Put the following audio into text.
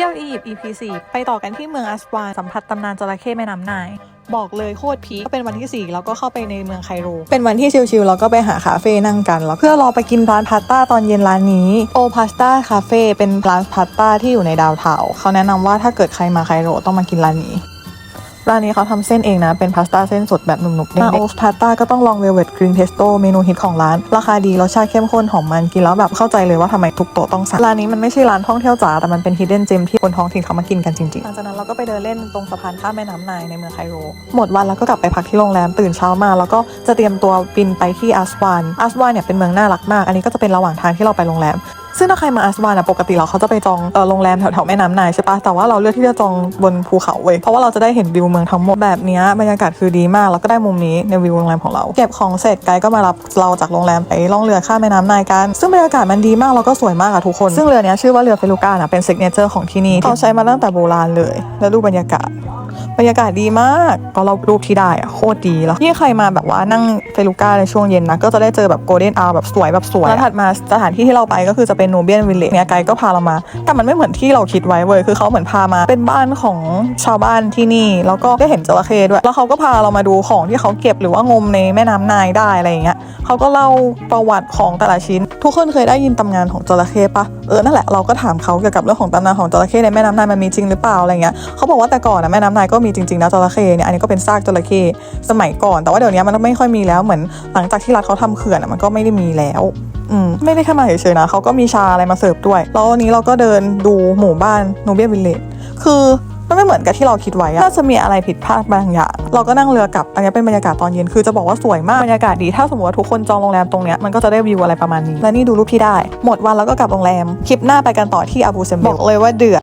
ที่ยวอียิปต์ EP 4ไปต่อกันที่เมืองอัสวานสัมผัสตำนานจระเข้แม่น้ำนาย บอกเลยโคตรพีคก็เป็นวันที่ 4 แล้วก็เข้าไปในเมืองไคโร เป็นวันที่ชิลๆแล้วก็ไปหาคาเฟ่นั่งกัน แล้วเพื่อรอไปกินร้านพาสต้าตอนเย็นร้านนี้โอพาสต้าคาเฟ่เป็นร้านพาสต้าที่อยู่ในดาวเทาเขาแนะนำว่าถ้าเกิดใครมาไคโรต้องมากินร้านนี้ ร้านนี้เขาทำเส้นเองนะ เป็นพาสต้าเส้นสดแบบหนุบๆเด้งๆโอฟพาสต้าก็ต้องลองเวลเว t กรีนเทสโต้เมนูฮิตของร้าน ราคาดีรสชาติเข้มข้นหอมมันกินแล้วแบบเข้าใจเลยว่าทำไมทุกโต๊ะต้องสั่งร้านนี้มันไม่ใช่ร้านท่องเที่ยวจ๋าแต่มันเป็น hidden gem ที่คนท้องถิ่นเขามากินกันจริงๆหลังจากนั้นเราก็ไปเดินเล่นตรงสะพานข้ามแม่น้ำไนายในเมืองไคโร หมดวันแล้วก็กลับไปพักที่โรงแรมตื่นเช้ามา แล้วก็จะเตรียมตัวบินไปที่อัสวานอัสวานเนี่ยเป็นเมืองน่ารักมาก อันนี้ก็จะเป็นระหว่างทางที่เราไปโรงแรมซึ่งถ้าใครมาอัสวานอะปกติเราเขาจะไปจองเออโรงแรมแถวๆแม่น้ำนายใช่ปะแต่ว่าเราเลือกที่จะจองบนภูเขาเว้ยเพราะว่าเราจะได้เห็นวิวเมืองทั้งหมดแบบนี้บรรยากาศคือดีมากแล้วก็ได้มุมนี้ในวิวโรงแรมของเรา เก็บของเสร็จไกด์ก็มารับเราจากโรงแรมไปล่องเรือข้ามแม่น้ำนายกัน ซึ่งบรรยากาศมันดีมากแล้วก็สวยมากอะทุกคน ซึ่งเรือเนี้ยชื่อว่าเรือเฟลูกานะเป็นซิกเนเจอร์ของที่นี่เขาใช้มาตั้งแต่โบราณเลย แล้วดูบรรยากาศ บรรยากาศดีมาก ก็เรารูปที่ได้อะโคตรดีแล้วยิ่ใครมาแบบว่านั่งเฟลูก้าในช่วงเย็นนะ ก็จะได้เจอแบบโกลเด้นอาร์แบบสวยแบบสวย แล้วถัดมาสถานที่ที่เราไปก็คือจะเป็นโนเบียนวิลเลจเนี่ยไกด์ก็พาเรามา แต่มันไม่เหมือนที่เราคิดไว้เว้ยคือเขาเหมือนพามาเป็นบ้านของชาวบ้านที่นี่ แล้วก็ได้เห็นจระเข้ด้วย แล้วเขาก็พาเรามาดูของที่เขาเก็บหรือว่างมในแม่น้ำนายได้อะไรอย่างเงี้ยเขาก็เล่าประวัติของแต่ละชิ้น ทุกคนเคยได้ยินตำนานของจระเข้ปะเออนั่นแหละเราก็ถามเขาเกี่ยวกับเรื่องของตำนานของจระเข้ในแม่น้ำนายมันมีจริงหรือเปล่าอะไรเงี้ยเขาบอกว่าแต่ก่อนนะแม่น้ำนายก็มีจริงๆนะจระเข้เนี่ยอันนี้ก็เป็นซากจระเข้สมัยก่อน แต่ว่าเดี๋ยวนี้มันไม่ค่อยมีแล้วเหมือนหลังจากที่รัฐเขาทำเขื่อนอะมันก็ไม่ได้มีแล้วอืมไม่ได้แค่มาเฉยๆนะเขาก็มีชาอะไรมาเสิร์ฟด้วยแล้ววันนี้เราก็เดินดูหมู่บ้านโนเบียวิลเลจคือมันไม่เหมือนกับที่เราคิดไว้อะน่าจะมีอะไรผิดพลาดบางอย่าง เราก็นั่งเรือกลับ อันนี้เป็นบรรยากาศตอนเย็น คือจะบอกว่าสวยมาก บรรยากาศดี ถ้าสมมติว่าทุกคนจองโรงแรมตรงเนี้ย มันก็จะได้วิวอะไรประมาณนี้ และนี่ดูรูปที่ได้ หมดวันแล้วก็กลับโรงแรม คลิปหน้าไปกันต่อที่อาบูเซมบอกเลยว่าเดือด